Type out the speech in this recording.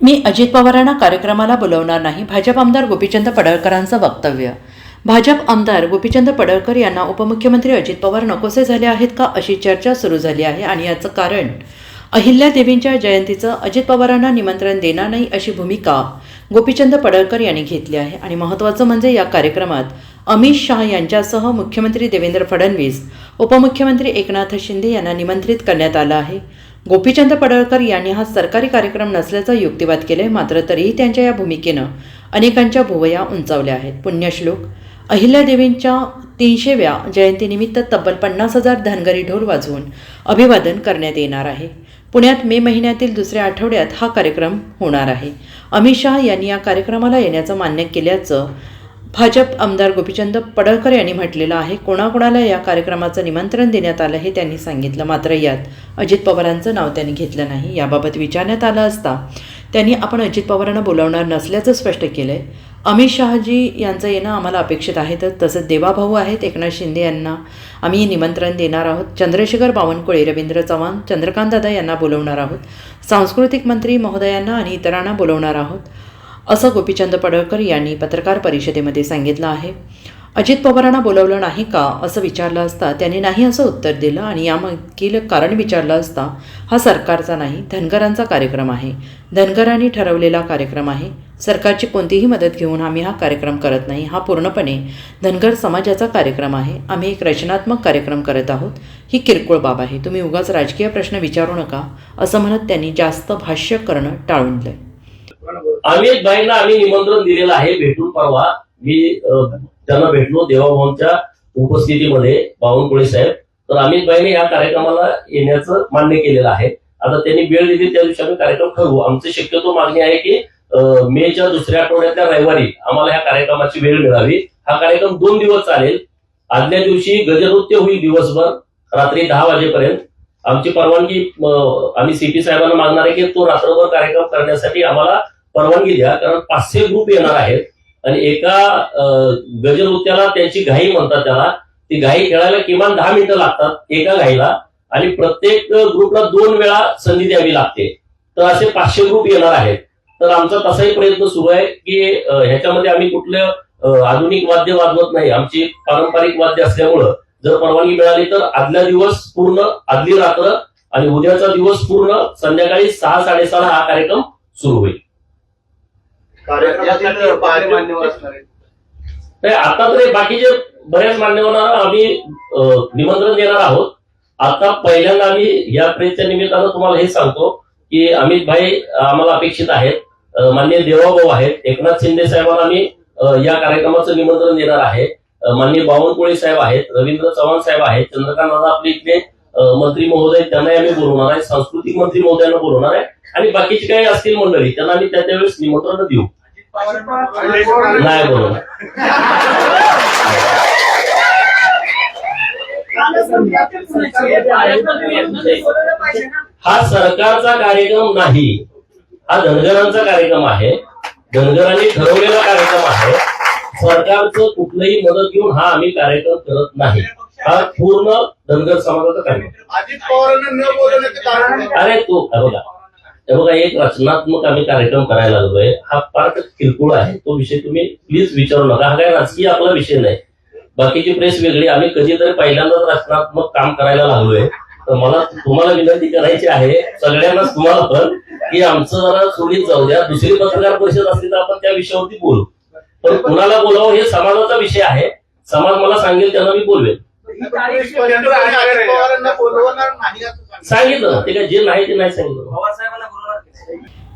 मी अजित पवारांना कार्यक्रमाला बोलवणार नाही. भाजप आमदार गोपीचंद पडळकरांचं वक्तव्य. भाजप आमदार गोपीचंद पडळकर यांना उपमुख्यमंत्री अजित पवार नकोसे झाले आहेत का अशी चर्चा सुरू झाली आहे आणि याचं कारण अहिल्यादेवींच्या जयंतीचं अजित पवारांना निमंत्रण देणार नाही अशी भूमिका गोपीचंद पडळकर यांनी घेतली आहे. आणि महत्त्वाचं म्हणजे या कार्यक्रमात अमित शहा यांच्यासह मुख्यमंत्री देवेंद्र फडणवीस उपमुख्यमंत्री एकनाथ शिंदे यांना निमंत्रित करण्यात आलं आहे. गोपीचंद पडळकर यांनी हा सरकारी कार्यक्रम नसल्याचा युक्तिवाद केलाय मात्र तरीही त्यांच्या या भूमिकेनं अनेकांच्या भुवया उंचावल्या आहेत. पुण्यश्लोक अहिल्यादेवींच्या तीनशेव्या जयंतीनिमित्त तब्बल पन्नास हजार धनगरी ढोल वाजवून अभिवादन करण्यात येणार आहे. पुण्यात मे महिन्यातील दुसऱ्या आठवड्यात हा कार्यक्रम होणार आहे. अमित शहा यांनी या कार्यक्रमाला येण्याचं मान्य केल्याचं भाजप आमदार गोपीचंद पडळकर यांनी म्हटलेलं आहे कोणाकोणाला या कार्यक्रमाचं निमंत्रण देण्यात आलं हे त्यांनी सांगितलं. मात्र यात अजित पवारांचं नाव त्यांनी घेतलं नाही याबाबत विचारण्यात आलं असता त्यांनी आपण अजित पवारांना बोलावणार नसल्याचं स्पष्ट केलं आहे अमित शहाजी यांचं येणं आम्हाला अपेक्षित आहे तर तसंच देवाभाऊ आहेत एकनाथ शिंदे यांना आम्ही निमंत्रण देणार आहोत. चंद्रशेखर बावनकुळे रवींद्र चव्हाण चंद्रकांत दादा यांना बोलवणार आहोत. सांस्कृतिक मंत्री महोदयांना आणि इतरांना बोलवणार आहोत. असं गोपीचंद पडळकर यांनी पत्रकार परिषदेमध्ये सांगितलं आहे. अजित पवारांना बोलवलं नाही का असं विचारलं असता त्यांनी नाही असं उत्तर दिलं आणि यामागील कारण विचारलं असता हा सरकारचा नाही धनगरांचा कार्यक्रम आहे. धनगरांनी ठरवलेला कार्यक्रम आहे. सरकारची कोणतीही मदत घेऊन आम्ही हा कार्यक्रम करत नाही. हा पूर्णपणे धनगर समाजाचा कार्यक्रम आहे. आम्ही एक रचनात्मक कार्यक्रम करत आहोत. ही किरकोळ बाब आहे. तुम्ही उगाच राजकीय प्रश्न विचारू नका असं म्हणत त्यांनी जास्त भाष्य करणं टाळून दिलं अमित भाईंना आम्ही निमंत्रण दिलेलं आहे भेटून परवा. मी त्यांना भेटलो देवाभाऊंच्या उपस्थितीमध्ये बावनकुळे साहेब. तर अमित भाईने या कार्यक्रमाला येण्याचं मान्य केलेलं आहे. आता त्यांनी वेळ दिली त्या दिवशी आम्ही कार्यक्रम ठरवू. आमची शक्यतो मागणी आहे की मेच्या दुसऱ्या आठवड्यातल्या रविवारी आम्हाला ह्या कार्यक्रमाची वेळ मिळावी. हा कार्यक्रम दोन दिवस चालेल. आदल्या दिवशी गजनृत्य होईल दिवसभर रात्री दहा वाजेपर्यंत. आमची परवानगी आम्ही सीपी साहेबांना मागणार आहे की तो रात्रभर कार्यक्रम करण्यासाठी आम्हाला परवानगी द्या कारण पाचशे ग्रुप येणार आहेत आणि एका गजनृत्याला त्यांची घाई म्हणतात त्याला. ती घाई खेळायला किमान दहा मिनिटं लागतात एका घाईला आणि प्रत्येक ग्रुपला दोन वेळा संधी द्यावी लागते. तर असे पाचशे ग्रुप येणार आहेत. तर आमचा तसाही प्रयत्न सुरू आहे की ह्याच्यामध्ये आम्ही कुठलं आधुनिक वाद्य वाजवत नाही. आमची पारंपरिक वाद्य असल्यामुळं जर परवानगी मिळाली तर आदल्या दिवस पूर्ण आदली रात्र आणि उद्याचा दिवस पूर्ण संध्याकाळी सहा साडेसहा हा कार्यक्रम सुरू होईल. मान्यवर असणार आहेत. नाही आता तर बाकीचे बऱ्याच मान्यवरांना आम्ही निमंत्रण देणार आहोत. आता पहिल्यांदा आम्ही या प्रेसच्या निमित्तानं तुम्हाला हे सांगतो की अमित भाई आम्हाला अपेक्षित आहेत. अ, माननीय देवाभाऊ आहेत. एकनाथ शिंदे साहेबांना आम्ही या कार्यक्रमाचं निमंत्रण देणार आहे. अ, माननीय बावनकुळे साहेब आहेत. रवींद्र चव्हाण साहेब आहेत. चंद्रकांत दादा आपले इथले मंत्री महोदय त्यांनाही आम्ही बोलवणार आहे. सांस्कृतिक मंत्री महोदयांना बोलवणार आहे. आणि बाकीची काही असतील मंडळी त्यांना आम्ही त्या त्यावेळेस निमंत्रण देऊ. नाही बोलवणार हा सरकारचा कार्यक्रम नाही. हा धनगरांचा कार्यक्रम आहे. धनगरांनी ठरवलेला कार्यक्रम आहे. सरकारचं कुठलंही मदत घेऊन हा आम्ही कार्यक्रम करत नाही. हा पूर्ण धनगर समाजाचा कार्यक्रम. अजित पवारांना न बोलवण्याचं कारण अरे तो बघा. हे बघा एक रचनात्मक आम्ही कार्यक्रम करायला लागलोय. हा फार किरकोळ आहे. तो विषय तुम्ही प्लीज विचारू नका. हा काय राजकीय आपला विषय नाही. बाकीची प्रेस वेगळी. आम्ही कधीतरी पहिल्यांदाच रचनात्मक काम करायला लागलोय. तर मला तुम्हाला विनंती करायची आहे सगळ्यांनाच तुम्हाला पण की आमचं जरा सोडीत जाऊ द्या. दुसरी पत्रकार परिषद असली तर आपण त्या विषयावरती बोलू. पण कुणाला बोलावं हे समाजाचा विषय आहे. समाज मला सांगेल त्यांना मी असं सांगितलं. सांगितलं ना. ते काय जे नाही ते नाही सांगितलं.